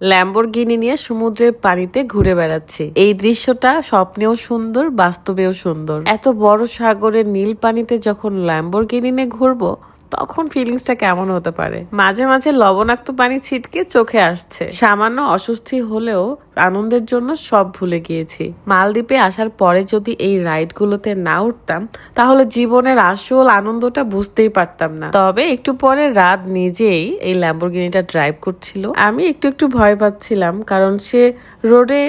Lamborghini নিয়ে সমুদ্রের পানিতে ঘুরে বেড়াচ্ছে। এই দৃশ্যটা স্বপ্নেও সুন্দর, বাস্তবেও সুন্দর। এত বড় সাগরের নীল পানিতে যখন ল্যাম্বরগিনি নিয়ে ঘুরবো, তখন ফিলিংসটা কেমন হতে পারে? মাঝে মাঝে লবণাক্ত পানি ছিটকে চোখে আসছে। সামান্য অস্বস্তি হলেও আনন্দের জন্য সব ভুলে গিয়েছি। মালদ্বীপে আসার পরে যদি এই রাইডগুলোতে না উঠতাম, তাহলে জীবনের আসল আনন্দটা বুঝতেই পারতাম না। তবে একটু পরে রাত নিজেই এই ল্যাম্বরগিনিটা ড্রাইভ করছিল। আমি একটু একটু ভয় পাচ্ছিলাম, কারণ সে রোডে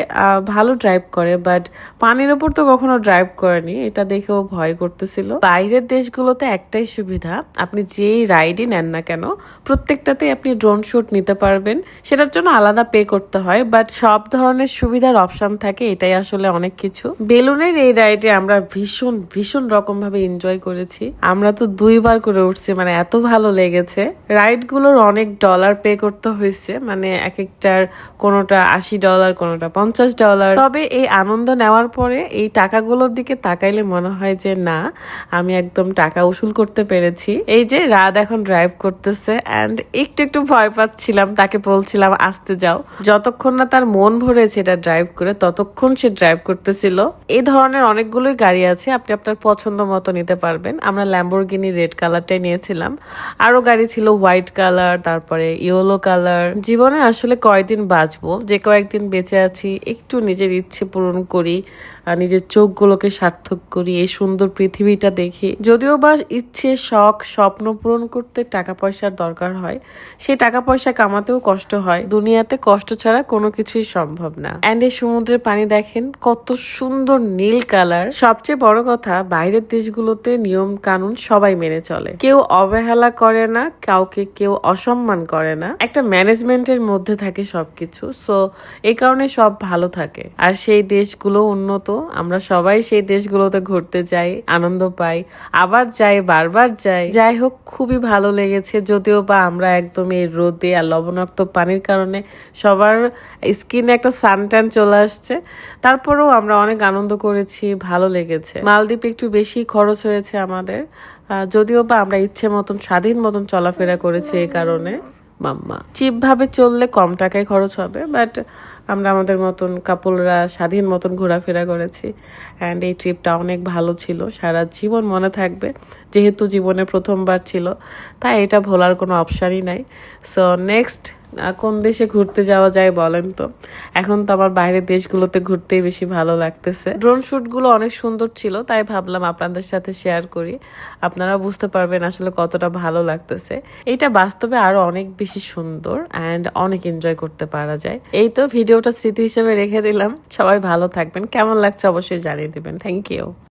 ভালো ড্রাইভ করে বাট পানির ওপর তো কখনো ড্রাইভ করেনি। এটা দেখেও ভয় করতেছিল। বাইরের দেশগুলোতে একটাই সুবিধা, আপনি যেই রাইডই নেন না কেন প্রত্যেকটাতে আপনি ড্রোন শুট নিতে পারবেন। সেটার জন্য আলাদা পে করতে হয় বাট সব ধরনের সুবিধার অপশন থাকে, এটাই আসলে অনেক কিছু। বেলুনের এই রাইডে আমরা ভীষণ ভীষণ রকম ভাবে এনজয় করেছি। আমরা তো দুইবার করে উঠছি মানে এত ভালো লেগেছে। রাইডগুলোর অনেক ডলার পে করতে হয়েছে মানে এক একটার কোনোটা আশি ডলার কোনোটা পঞ্চাশ ডলার তবে এই আনন্দ নেওয়ার পরে এই টাকাগুলোর দিকে তাকাইলে মনে হয় যে, না, আমি একদম টাকা উসুল করতে পেরেছি। এই যে রাত এখন ড্রাইভ করতেছে অ্যান্ড একটু একটু ভয় পাচ্ছিলাম, তাকে বলছিলাম, আসতে যাও। যতক্ষণ না তার মন ভরেছে এটা ড্রাইভ করে, ততক্ষণ সে ড্রাইভ করতেছিল। এই ধরনের অনেকগুলোই গাড়ি আছে, আপনি আপনার পছন্দ মতো নিতে পারবেন। আমরা ল্যাম্বোর্গিনি রেড কালারটাই নিয়েছিলাম। আরও গাড়ি ছিল হোয়াইট কালার তারপরে ইয়েলো কালার জীবনে আসলে কয়দিন বাঁচবো? যে কয়েকদিন বেঁচে আছি, একটু নিজের ইচ্ছে পূরণ করি নিজের চোখগুলোকে সার্থক করি, এই সুন্দর পৃথিবীটা দেখি। যদিও বা ইচ্ছে, শখ, স্বপ্ন পূরণ করতে টাকা পয়সার দরকার হয় সেই টাকা পয়সা কামাতেও কষ্ট হয়। দুনিয়াতে কষ্ট ছাড়া কোনো কিছুই সম্ভব না। অ্যান্ড এই সমুদ্রের পানি দেখেন, কত সুন্দর নীল কালার। সবচেয়ে বড় কথা, বাইরের দেশগুলোতে নিয়ম কানুন সবাই মেনে চলে। কেউ অবহেলা করে না, কাউকে কেউ অসম্মান করে না। একটা ম্যানেজমেন্টের মধ্যে থাকে সবকিছু সো এই কারণে সব ভালো থাকে। আর সেই দেশগুলো উন্নত, আমরা সবাই সেই দেশগুলোতে ঘুরতে যাই, আনন্দ পাই, আবার যাই, বারবার যাই। যাই হোক, খুবই ভালো লেগেছে, যদিও বা আমরা একদম এই রোদে আর লবণাক্ত পানির কারণে সবার স্কিনে একটা সানট্যান চলে আসছে। তারপরেও আমরা অনেক আনন্দ করেছি ভালো লেগেছে। মালদ্বীপ একটু বেশি খরচ হয়েছে আমাদের। যদিও বা আমরা ইচ্ছে মতন স্বাধীন মতন চলাফেরা করেছি এই কারণে। মাম্মা। চিপ ভাবে চললে কম টাকায় খরচ হবে বাট আমরা আমাদের মতন কাপড়রা স্বাধীন মতন ঘোরাফেরা করেছি। অ্যান্ড এই ট্রিপটা অনেক ভালো ছিল সারা জীবন মনে থাকবে যেহেতু জীবনে প্রথমবার ছিল তাই এটা ভোলার কোনো অপশানই নাই। সো নেক্সট কোন দেশে ঘুরতে যাওয়া যায় বলেন তো। এখন তো আমার বাইরের দেশগুলোতে ঘুরতেই বেশি ভালো লাগতেছে। ড্রোন শ্যুটগুলো অনেক সুন্দর ছিল, তাই ভাবলাম আপনাদের সাথে শেয়ার করি। আপনারা বুঝতে পারবেন আসলে কতটা ভালো লাগতেছে। এটা বাস্তবে আরও অনেক বেশি সুন্দর অ্যান্ড অনেক এনজয় করতে পারা যায়। এই তো ভিডিওটা স্মৃতি হিসেবে রেখে দিলাম। সবাই ভালো থাকবেন। কেমন লাগছে অবশ্যই জানিয়ে দিবেন। Thank you